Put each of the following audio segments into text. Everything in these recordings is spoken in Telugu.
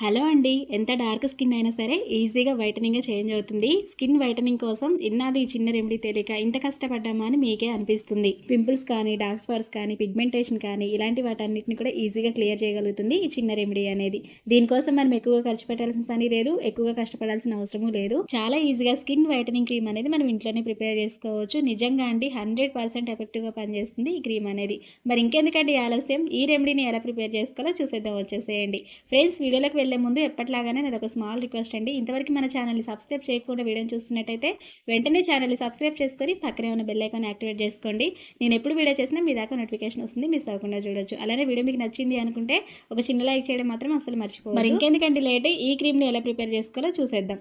హలో అండి. ఎంత డార్క్ స్కిన్ అయినా సరే ఈజీగా వైటనింగ్ చేంజ్ అవుతుంది. స్కిన్ వైటనింగ్ కోసం ఇన్నాళ్ళు ఈ చిన్న రెమెడీ తెలియక ఇంత కష్టపడ్డామా అని మీకే అనిపిస్తుంది. పింపుల్స్ కానీ డార్క్ స్పాట్స్ కానీ పిగ్మెంటేషన్ కానీ ఇలాంటి వాటన్నిటిని కూడా ఈజీగా క్లియర్ చేయగలుగుతుంది ఈ చిన్న రెమెడీ అనేది. దీనికోసం మనం ఎక్కువగా ఖర్చు పెట్టాల్సిన పని లేదు ఎక్కువగా కష్టపడాల్సిన అవసరము లేదు. చాలా ఈజీగా స్కిన్ వైటనింగ్ క్రీమ్ అనేది మనం ఇంట్లోనే ప్రిపేర్ చేసుకోవచ్చు. నిజంగా అండి హండ్రెడ్ పర్సెంట్ ఎఫెక్టివ్గా పనిచేస్తుంది ఈ క్రీమ్ అనేది. మరి ఇంకెందుకంటే ఆలస్యం? ఈ రెమెడీని ఎలా ప్రిపేర్ చేసుకోవాలో చూసేద్దాం. వచ్చేసేయండి. ఫ్రెండ్స్ వీడియోలకు వెళ్ళే ముందు ఎప్పటిలాగానే నాది ఒక స్మాల్ రిక్వెస్ట్ అండి. ఇంతవరకు మన ఛానల్ని సబ్స్క్రైబ్ చేయకుండా వీడియోని చూస్తున్నట్టయితే వెంటనే ఛానల్ని సబ్స్క్రైబ్ చేసుకొని పక్కనే ఉన్న బెల్ ఐకాన్ యాక్టివేట్ చేసుకోండి. నేను ఎప్పుడు వీడియో చేసినా మీ దాకా నోటిఫికేషన్ వస్తుంది మిస్ అవ్వకుండా చూడొచ్చు. అలానే వీడియో మీకు నచ్చింది అనుకుంటే ఒక చిన్న లైక్ చేయడం మాత్రం అసలు మర్చిపోవాలి ఇంకెందుకండి ఇంకెందుకంటే లేట్? ఈ క్రీమ్ని ఎలా ప్రిపేర్ చేసుకోవాలో చూసేద్దాం.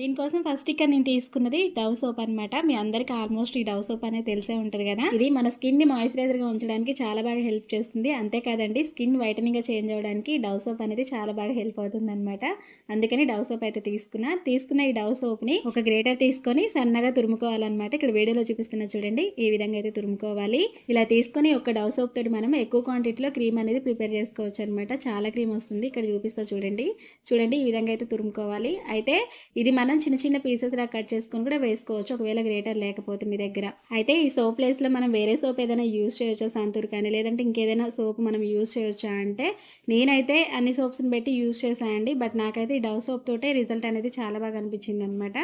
దీనికోసం ఫస్ట్ ఇక్కడ నేను తీసుకున్నది డవ్ సోప్ అనమాట మీ అందరికి ఆల్మోస్ట్ ఈ డవ్ సోప్ అనేది తెలిసే ఉంటుంది కదా. ఇది మన స్కిన్ని మాయిశ్చరైజర్గా ఉంచడానికి చాలా బాగా హెల్ప్ చేస్తుంది. అంతేకాదండి స్కిన్ వైటనింగ్గా చేంజ్ అవడానికి డవ్ సోప్ అనేది చాలా బాగా హెల్ప్ అవుతుంది అనమాట అందుకని డవ్ సోప్ అయితే తీసుకున్నా. తీసుకున్న ఈ డవ్ సోప్ని ఒక గ్రేటర్ తీసుకొని సన్నగా తురుముకోవాలన్నమాట. ఇక్కడ వీడియోలో చూపిస్తున్న చూడండి ఈ విధంగా అయితే తురుముకోవాలి. ఇలా తీసుకొని ఒక డవ్ సోప్ తోటి మనం ఎక్కువ క్వాంటిటీలో క్రీమ్ అనేది ప్రిపేర్ చేసుకోవచ్చు అనమాట చాలా క్రీమ్ వస్తుంది. ఇక్కడ చూపిస్తా చూడండి. చూడండి ఈ విధంగా అయితే తురుముకోవాలి. అయితే ఇది మనం మనం చిన్న చిన్న పీసెస్ లా కట్ చేసుకొని కూడా వేసుకోవచ్చు. ఒకవేళ గ్రేటర్ లేకపోతే మీ దగ్గర. అయితే ఈ సోప్ ప్లేస్లో మనం వేరే సోప్ ఏదైనా యూజ్ చేయొచ్చా సంతూర్ కానీ? లేదంటే ఇంకేదైనా సోప్ మనం యూజ్ చేయొచ్చా అంటే నేనైతే అన్ని సోప్స్ని పెట్టి యూజ్ చేశానండి బట్ నాకైతే ఈ డవ్ సోప్ తోటే రిజల్ట్ అనేది చాలా బాగా అనిపించింది అనమాట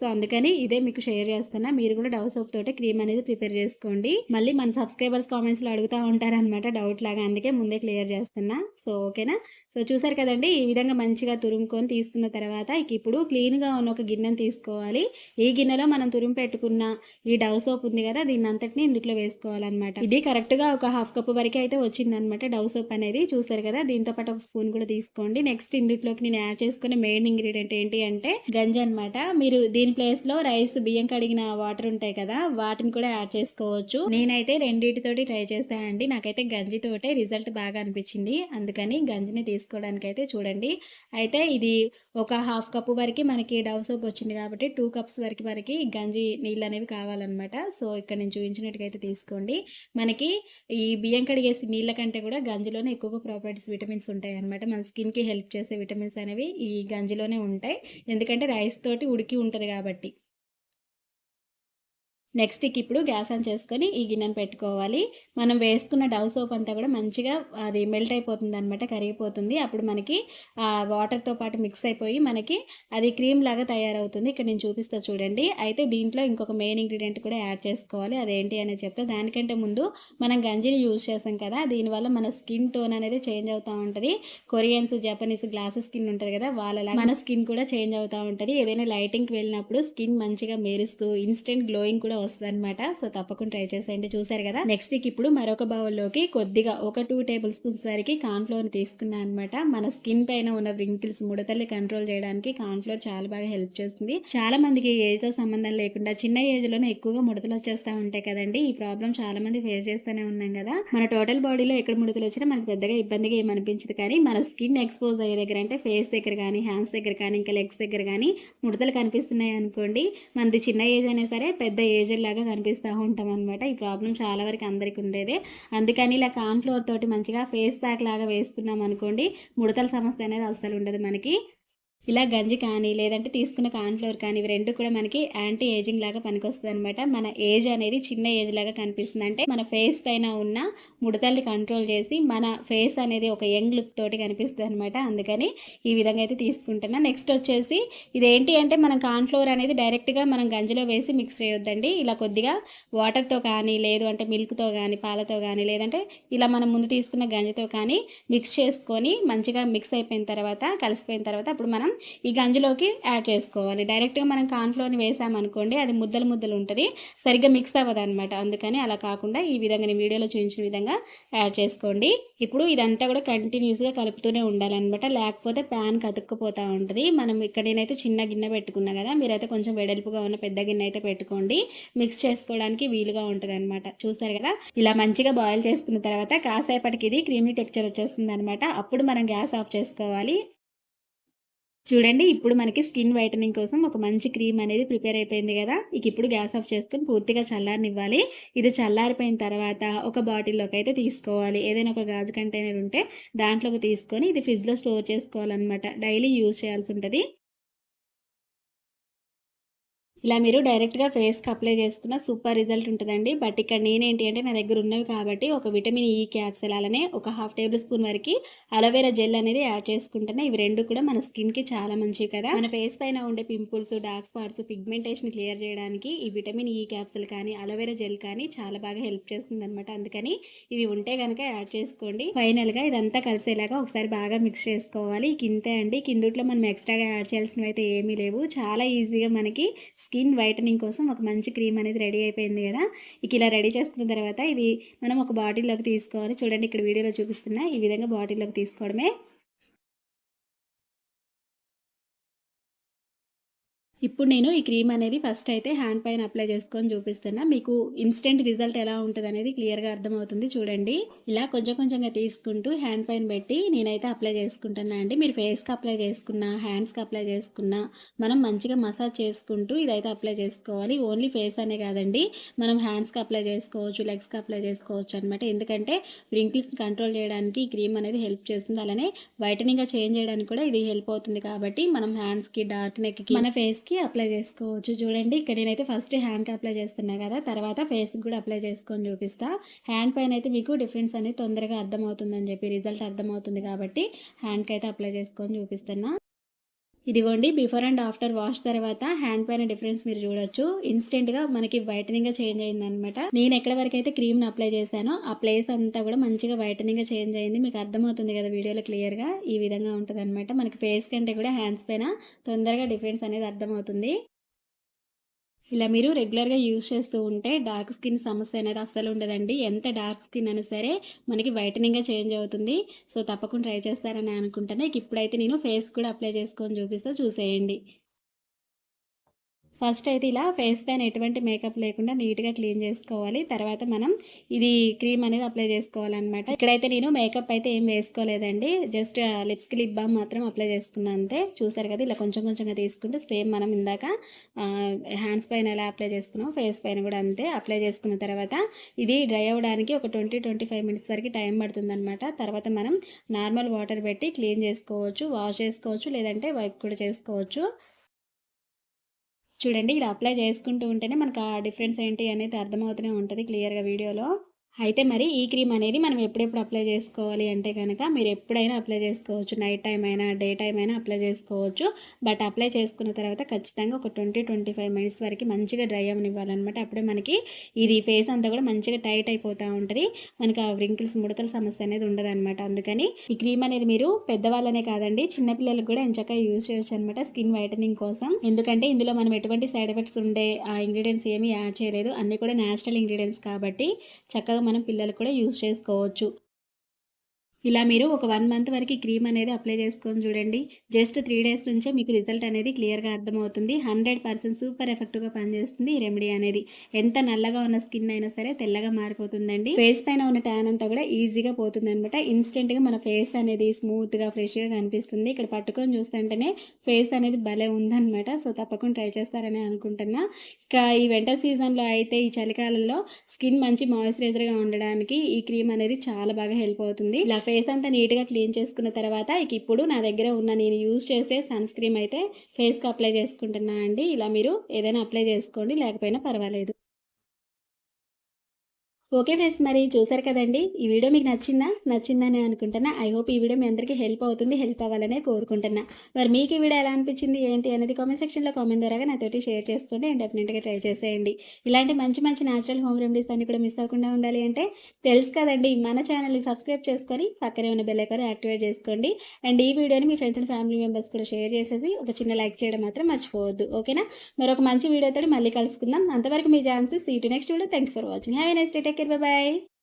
సో అందుకని ఇదే మీకు షేర్ చేస్తున్నా. మీరు కూడా డవ్ సోప్ తోటే క్రీమ్ అనేది ప్రిపేర్ చేసుకోండి. మళ్ళీ మన సబ్స్క్రైబర్స్ కామెంట్స్లో అడుగుతూ ఉంటారనమాట డౌట్ లాగా. అందుకే ముందే క్లియర్ చేస్తున్నా. సో ఓకేనా సో చూసారు కదండి? ఈ విధంగా మంచిగా తురుముకొని తీసుకున్న తర్వాత ఇప్పుడు క్లీన్గా ఉన్న ఒక గిన్నెను తీసుకోవాలి. ఈ గిన్నెలో మనం తురిమి పెట్టుకున్న ఈ డవ్ సోప్ ఉంది కదా దీన్ని అంతటిని ఇందులో వేసుకోవాలన్నమాట. ఇది కరెక్ట్గా ఒక హాఫ్ కప్ వరకు అయితే వచ్చిందనమాట డవ్ సోప్ అనేది. చూసారు కదా దీంతో పాటు ఒక స్పూన్ కూడా తీసుకోండి. నెక్స్ట్ ఇందులోకి నేను యాడ్ చేసుకునే మెయిన్ ఇంగ్రీడియంట్ ఏంటి అంటే గంజి అనమాట మీరు దీని ప్లేస్లో రైస్ బియ్యం కడిగిన వాటర్ ఉంటాయి కదా వాటిని కూడా యాడ్ చేసుకోవచ్చు. నేనైతే రెండింటితోటి ట్రై చేస్తానండి నాకైతే గంజితోటే రిజల్ట్ బాగా అనిపించింది. అందుకని గంజిని తీసుకోవడానికి అయితే చూడండి. అయితే ఇది ఒక హాఫ్ కప్ వరకు మనకి డవ్ సోప్ వచ్చింది కాబట్టి టూ కప్స్ వరకు మనకి గంజి నీళ్ళు అనేవి కావాలన్నమాట. సో ఇక్కడ నేను చూపించినట్టుగా తీసుకోండి. మనకి ఈ బియ్యం కడిగేసి నీళ్ళ కంటే కూడా గంజిలోనే ఎక్కువగా ప్రాపర్టీస్ విటమిన్స్ ఉంటాయి అనమాట మన స్కిన్కి హెల్ప్ చేసే విటమిన్స్ అనేవి ఈ గంజిలోనే ఉంటాయి. ఎందుకంటే రైస్ తోటి ఉడికి ఉంటుంది కాబట్టి. నెక్స్ట్ ఇప్పుడు గ్యాస్ ఆన్ చేసుకొని ఈ గిన్నెను పెట్టుకోవాలి. మనం వేసుకున్న డవ్ సోప్ అంతా కూడా మంచిగా అది మెల్ట్ అయిపోతుంది అనమాట కరిగిపోతుంది. అప్పుడు మనకి వాటర్తో పాటు మిక్స్ అయిపోయి మనకి అది క్రీమ్ లాగా తయారవుతుంది. ఇక్కడ నేను చూపిస్తా చూడండి. అయితే దీంట్లో ఇంకొక మెయిన్ ఇంగ్రీడియంట్ కూడా యాడ్ చేసుకోవాలి. అదేంటి అనేది చెప్తే దానికంటే ముందు మనం గంజిని యూజ్ చేస్తాం కదా దీనివల్ల మన స్కిన్ టోన్ అనేది చేంజ్ అవుతూ ఉంటుంది. కొరియన్స్ జపనీస్ గ్లాస్ స్కిన్ ఉంటుంది కదా వాళ్ళ మన స్కిన్ కూడా చేంజ్ అవుతూ ఉంటుంది. ఏదైనా లైటింగ్కి వెళ్ళినప్పుడు స్కిన్ మంచిగా మెరుస్తూ ఇన్స్టెంట్ గ్లోయింగ్ కూడా వస్తుంది అనమాట సో తప్పకుండా ట్రై చేసేయండి. చూసారు కదా? నెక్స్ట్ ఇప్పుడు మరొక బౌల్లోకి కొద్దిగా ఒక టూ టేబుల్ స్పూన్స్ వరకు ఫ్లోర్ తీసుకున్నాను అనమాట మన స్కిన్ పైన ఉన్న వ్రింకిల్స్ ముడతల్ని కంట్రోల్ చేయడానికి ఫ్లోర్ చాలా బాగా హెల్ప్ చేస్తుంది. చాలా మందికి ఏజ్తో సంబంధం లేకుండా చిన్న ఏజ్లోనే ఎక్కువగా ముడతలు వచ్చేస్తా ఉంటాయి కదండి. ఈ ప్రాబ్లం చాలా మంది ఫేస్ చేస్తూనే ఉన్నాం కదా. మన టోటల్ బాడీలో ఎక్కడ ముడతలు వచ్చినా మనకు పెద్దగా ఇబ్బందిగా ఏమనిపించదు కానీ మన స్కిన్ ఎక్స్పోజ్ అయ్యే దగ్గర అంటే ఫేస్ దగ్గర కానీ హ్యాండ్స్ దగ్గర కానీ ఇంకా లెగ్స్ దగ్గర కానీ ముడతలు కనిపిస్తున్నాయి అనుకోండి. మనది చిన్న ఏజ్ అయినా సరే పెద్ద ఏజ్ లాగా కనిపిస్తూ ఉంటాం అనమాట ఈ ప్రాబ్లం చాలా వరకు అందరికి ఉండేదే. అందుకని ఇలా కాన్ఫ్లోర్ తోటి మంచిగా ఫేస్ ప్యాక్ లాగా వేసుకున్నాం అనుకోండి ముడతల సమస్య అనేది అస్సలు ఉండదు మనకి. ఇలా గంజి కానీ లేదంటే తీసుకున్న కాన్ఫ్లోర్ కానీ ఇవి రెండు కూడా మనకి యాంటీ ఏజింగ్ లాగా పనికొస్తుంది అనమాట మన ఏజ్ అనేది చిన్న ఏజ్ లాగా కనిపిస్తుంది. అంటే మన ఫేస్ పైన ఉన్న ముడతల్ని కంట్రోల్ చేసి మన ఫేస్ అనేది ఒక యంగ్ లుక్ తోటి కనిపిస్తుంది అనమాట అందుకని ఈ విధంగా అయితే తీసుకుంటున్నా. నెక్స్ట్ వచ్చేసి ఇదేంటి అంటే మనం కాన్ఫ్లోర్ అనేది డైరెక్ట్గా మనం గంజిలో వేసి మిక్స్ చేయొద్దండి. ఇలా కొద్దిగా వాటర్తో కానీ లేదు అంటే మిల్క్తో కానీ పాలతో కానీ లేదంటే ఇలా మనం ముందు తీసుకున్న గంజితో కానీ మిక్స్ చేసుకొని మంచిగా మిక్స్ అయిపోయిన తర్వాత కలిసిపోయిన తర్వాత అప్పుడు మనం ఈ గంజిలోకి యాడ్ చేసుకోవాలి. డైరెక్ట్గా మనం కాన్ఫ్లోర్ని వేసామనుకోండి అది ముద్దలు ముద్దలు ఉంటుంది. సరిగ్గా మిక్స్ అవ్వదు అనమాట అందుకని అలా కాకుండా ఈ విధంగా నేను వీడియోలో చూపించిన విధంగా యాడ్ చేసుకోండి. ఇప్పుడు ఇదంతా కూడా కంటిన్యూస్గా కలుపుతూనే ఉండాలన్నమాట. లేకపోతే ప్యాన్ కతుక్కుపోతూ ఉంటుంది. మనం ఇక్కడ నేనైతే చిన్న గిన్నె పెట్టుకున్నా కదా మీరైతే కొంచెం వెడల్పుగా ఉన్న పెద్ద గిన్నె అయితే పెట్టుకోండి. మిక్స్ చేసుకోవడానికి వీలుగా ఉంటుంది అనమాట చూస్తారు కదా? ఇలా మంచిగా బాయిల్ చేసుకున్న తర్వాత కాసేపటికి ఇది క్రీమీ టెక్చర్ వచ్చేస్తుంది అనమాట అప్పుడు మనం గ్యాస్ ఆఫ్ చేసుకోవాలి. చూడండి ఇప్పుడు మనకి స్కిన్ వైటనింగ్ కోసం ఒక మంచి క్రీమ్ అనేది ప్రిపేర్ అయిపోయింది కదా. ఇక ఇప్పుడు గ్యాస్ ఆఫ్ చేసుకొని పూర్తిగా చల్లారనివ్వాలి. ఇది చల్లారిపోయిన తర్వాత ఒక బాటిల్లోకి అయితే తీసుకోవాలి. ఏదైనా ఒక గాజు కంటైనర్ ఉంటే దాంట్లోకి తీసుకొని ఇది ఫ్రిడ్జ్లో స్టోర్ చేసుకోవాలన్నమాట. డైలీ యూజ్ చేయాల్సి ఉంటుంది. ఇలా మీరు డైరెక్ట్గా ఫేస్కి అప్లై చేసుకున్న సూపర్ రిజల్ట్ ఉంటుందండి. బట్ ఇక్కడ నేనేంటి అంటే నా దగ్గర ఉన్నవి కాబట్టి ఒక విటమిన్ ఈ క్యాప్సిల్ అలానే ఒక హాఫ్ టేబుల్ స్పూన్ వరకు అలోవేరా జెల్ అనేది యాడ్ చేసుకుంటున్నా. ఇవి రెండు కూడా మన స్కిన్కి చాలా మంచివి కదా. మన ఫేస్ పైన ఉండే pimples dark spots pigmentation clear చేయడానికి ఈ విటమిన్ ఈ క్యాప్సెల్ కానీ అలోవేరా జెల్ కానీ చాలా బాగా హెల్ప్ చేస్తుంది అనమాట అందుకని ఇవి ఉంటే కనుక యాడ్ చేసుకోండి. ఫైనల్గా ఇదంతా కలిసేలాగా ఒకసారి బాగా మిక్స్ చేసుకోవాలి. కింతే అండి. కిందుట్లో మనం ఎక్స్ట్రాగా యాడ్ చేయాల్సినవి అయితే ఏమీ లేవు. చాలా ఈజీగా మనకి స్కిన్ స్కిన్ వైటనింగ్ కోసం ఒక మంచి క్రీమ్ అనేది రెడీ అయిపోయింది కదా. ఇక ఇలా రెడీ చేసుకున్న తర్వాత ఇది మనం ఒక బాటిల్లోకి తీసుకోవాలి. చూడండి ఇక్కడ వీడియోలో చూపిస్తున్నా ఈ విధంగా బాటిల్లోకి తీసుకోవడమే ఇప్పుడు నేను ఈ క్రీమ్ అనేది ఫస్ట్ అయితే హ్యాండ్ పైన అప్లై చేసుకొని చూపిస్తున్నా. మీకు ఇన్స్టెంట్ రిజల్ట్ ఎలా ఉంటుంది అనేది క్లియర్గా అర్థమవుతుంది. చూడండి. ఇలా కొంచెం కొంచెంగా తీసుకుంటూ హ్యాండ్ పైన పెట్టి నేనైతే అప్లై చేసుకుంటున్నా అండి. మీరు ఫేస్కి అప్లై చేసుకున్నా హ్యాండ్స్కి అప్లై చేసుకున్నా మనం మంచిగా మసాజ్ చేసుకుంటూ ఇదైతే అప్లై చేసుకోవాలి. ఓన్లీ ఫేస్ అనే కాదండి. మనం హ్యాండ్స్కి అప్లై చేసుకోవచ్చు లెగ్స్కి అప్లై చేసుకోవచ్చు అనమాట ఎందుకంటే రింకిల్స్ని కంట్రోల్ చేయడానికి ఈ క్రీమ్ అనేది హెల్ప్ చేస్తుంది. అలానే వైటనింగ్గా చేంజ్ చేయడానికి కూడా ఇది హెల్ప్ అవుతుంది కాబట్టి మనం హ్యాండ్స్కి డార్క్ నెక్కి మన ఫేస్ అప్లై చేసుకోవచ్చు. చూడండి ఇక్కడ నేనైతే ఫస్ట్ హ్యాండ్కి అప్లై చేస్తున్నా కదా తర్వాత ఫేస్కి కూడా అప్లై చేసుకొని చూపిస్తా. హ్యాండ్ పైన అయితే మీకు డిఫరెన్స్ అనేది తొందరగా అర్థమవుతుందని చెప్పి రిజల్ట్ అర్థమవుతుంది కాబట్టి హ్యాండ్కి అయితే అప్లై చేసుకొని చూపిస్తున్నా. ఇదిగోండి బిఫోర్ అండ్ ఆఫ్టర్ వాష్ తర్వాత హ్యాండ్ పైన డిఫరెన్స్ మీరు చూడొచ్చు. ఇన్స్టెంట్గా మనకి వైటనింగ్గా చేంజ్ అయింది అనమాట నేను ఎక్కడ వరకు అయితే క్రీమ్ని అప్లై చేశానో ఆ ప్లేస్ అంతా కూడా మంచిగా వైటనింగ్గా చేంజ్ అయింది. మీకు అర్థమవుతుంది కదా వీడియోలో క్లియర్గా ఈ విధంగా ఉంటుంది మనకి ఫేస్ కంటే కూడా హ్యాండ్స్ పైన తొందరగా డిఫరెన్స్ అనేది అర్థమవుతుంది. ఇలా మీరు రెగ్యులర్గా యూజ్ చేస్తూ ఉంటే డార్క్ స్కిన్ సమస్య అనేది అస్సలు ఉండదండి. ఎంత డార్క్ స్కిన్ అయినా సరే మనకి వైటనింగ్గా చేంజ్ అవుతుంది. సో తప్పకుండా ట్రై చేస్తారని అనుకుంటాను ఇప్పుడైతే నేను ఫేస్ కూడా అప్లై చేసుకొని చూపిస్తా. చూసేయండి. ఫస్ట్ అయితే ఇలా ఫేస్ పైన ఎటువంటి మేకప్ లేకుండా నీట్గా క్లీన్ చేసుకోవాలి. తర్వాత మనం ఇది క్రీమ్ అనేది అప్లై చేసుకోవాలన్నమాట. ఇక్కడైతే నేను మేకప్ అయితే ఏం వేసుకోలేదండి. జస్ట్ లిప్స్కి లిప్ బామ్ మాత్రం అప్లై చేసుకున్నంతే అంతే. చూసారు కదా ఇలా కొంచెం కొంచెంగా తీసుకుంటే సేమ్ మనం ఇందాక హ్యాండ్స్ పైన ఎలా అప్లై చేసుకున్నాం ఫేస్ పైన కూడా అంతే అప్లై చేసుకున్న తర్వాత ఇది డ్రై అవ్వడానికి ఒక ట్వంటీ ట్వంటీ ఫైవ్ మినిట్స్ వరకు టైం పడుతుందనమాట తర్వాత మనం నార్మల్ వాటర్ పెట్టి క్లీన్ చేసుకోవచ్చు వాష్ చేసుకోవచ్చు లేదంటే వైప్ కూడా చేసుకోవచ్చు. చూడండి ఇలా అప్లై చేసుకుంటూ ఉంటేనే మనకు ఆ డిఫరెన్స్ ఏంటి అనేది అర్థమవుతూనే ఉంటుంది క్లియర్గా వీడియోలో. అయితే మరి ఈ క్రీమ్ అనేది మనం ఎప్పుడెప్పుడు అప్లై చేసుకోవాలి అంటే కనుక మీరు ఎప్పుడైనా అప్లై చేసుకోవచ్చు. నైట్ టైం అయినా డే టైం అయినా అప్లై చేసుకోవచ్చు. బట్ అప్లై చేసుకున్న తర్వాత ఖచ్చితంగా ఒక ట్వంటీ ట్వంటీ ఫైవ్ మినిట్స్ వరకు మంచిగా డ్రై అవ్వనివ్వాలన్నమాట అప్పుడే మనకి ఇది ఫేస్ అంతా కూడా మంచిగా టైట్ అయిపోతూ ఉంటుంది. మనకి ఆ వ్రింకిల్స్ ముడతల సమస్య అనేది ఉండదు అనమాట అందుకని ఈ క్రీమ్ అనేది మీరు పెద్దవాళ్ళనే కాదండి చిన్నపిల్లలకు కూడా ఎంచక్క యూజ్ చేయొచ్చు అనమాట స్కిన్ వైటనింగ్ కోసం. ఎందుకంటే ఇందులో మనం ఎటువంటి సైడ్ ఎఫెక్ట్స్ ఉండే ఆ ఇంగ్రీడియంట్స్ ఏమీ యాడ్ చేయలేదు. అన్నీ కూడా న్యాచురల్ ఇంగ్రీడియంట్స్ కాబట్టి చక్కగా మనం పిల్లలు కూడా యూజ్ చేసుకోవచ్చు. ఇలా మీరు ఒక వన్ మంత్ వరకు క్రీమ్ అనేది అప్లై చేసుకొని చూడండి. జస్ట్ త్రీ డేస్ నుంచే మీకు రిజల్ట్ అనేది క్లియర్గా అర్థమవుతుంది. హండ్రెడ్ పర్సెంట్ సూపర్ ఎఫెక్ట్గా పనిచేస్తుంది ఈ రెమెడీ అనేది. ఎంత నల్లగా ఉన్న స్కిన్ అయినా సరే తెల్లగా మారిపోతుందండి. ఫేస్ పైన ఉన్న ట్యాన్ అంతా కూడా ఈజీగా పోతుంది అనమాట ఇన్స్టెంట్గా మన ఫేస్ అనేది స్మూత్గా ఫ్రెష్గా కనిపిస్తుంది. ఇక్కడ పట్టుకొని చూస్తుంటేనే ఫేస్ అనేది భలే ఉందనమాట సో తప్పకుండా ట్రై చేస్తారని అనుకుంటున్నా. ఇక ఈ వెంటర్ సీజన్లో అయితే ఈ చలికాలంలో స్కిన్ మంచి మాయిశ్చరైజర్గా ఉండడానికి ఈ క్రీమ్ అనేది చాలా బాగా హెల్ప్ అవుతుంది. ఇలా ఫేస్ ఫేస్ అంతా నీట్గా క్లీన్ చేసుకున్న తర్వాత ఇక ఇప్పుడు నా దగ్గర ఉన్న నేను యూజ్ చేసే సన్ స్క్రీమ్ అయితే ఫేస్కి అప్లై చేసుకుంటున్నా అండి. ఇలా మీరు ఏదైనా అప్లై చేసుకోండి. లేకపోయినా పర్వాలేదు. ఓకే ఫ్రెండ్స్ మరి చూసారు కదండి? ఈ వీడియో మీకు నచ్చిందా? నచ్చిందని అనుకుంటున్నా. ఐ హోప్ ఈ వీడియో మీ అందరికీ హెల్ప్ అవుతుంది హెల్ప్ అవ్వాలనే కోరుకుంటున్నా. మరి మీకు ఈ వీడియో ఎలా అనిపించింది ఏంటి అనేది కామెంట్ సెక్షన్లో కామెంట్ ద్వారా నాతోటి షేర్ చేసుకోండి అండ్ డెఫినెట్గా ట్రై చేసేయండి. ఇలాంటి మంచి మంచి న్యాచురల్ హోమ్ రెమెడీస్ అన్ని కూడా మిస్ అవ్వకుండా ఉండాలి అంటే తెలుసు కదండి మన ఛానల్ని సబ్స్క్రైబ్ చేసుకొని పక్కనే ఉన్న బెల్ ఐకాన్ యాక్టివేట్ చేసుకోండి. అండ్ ఈ వీడియోని మీ ఫ్రెండ్స్ అండ్ ఫ్యామిలీ మెంబర్స్ కూడా షేర్ చేసేసి ఒక చిన్న లైక్ చేయడం మాత్రం మర్చిపోవద్దు. ఓకేనా? మరొక మంచి వీడియోతో మళ్ళీ కలుసుకుందాం. అంతవరకు మీ chances see to next video thank for watching have next day Take care. Bye bye.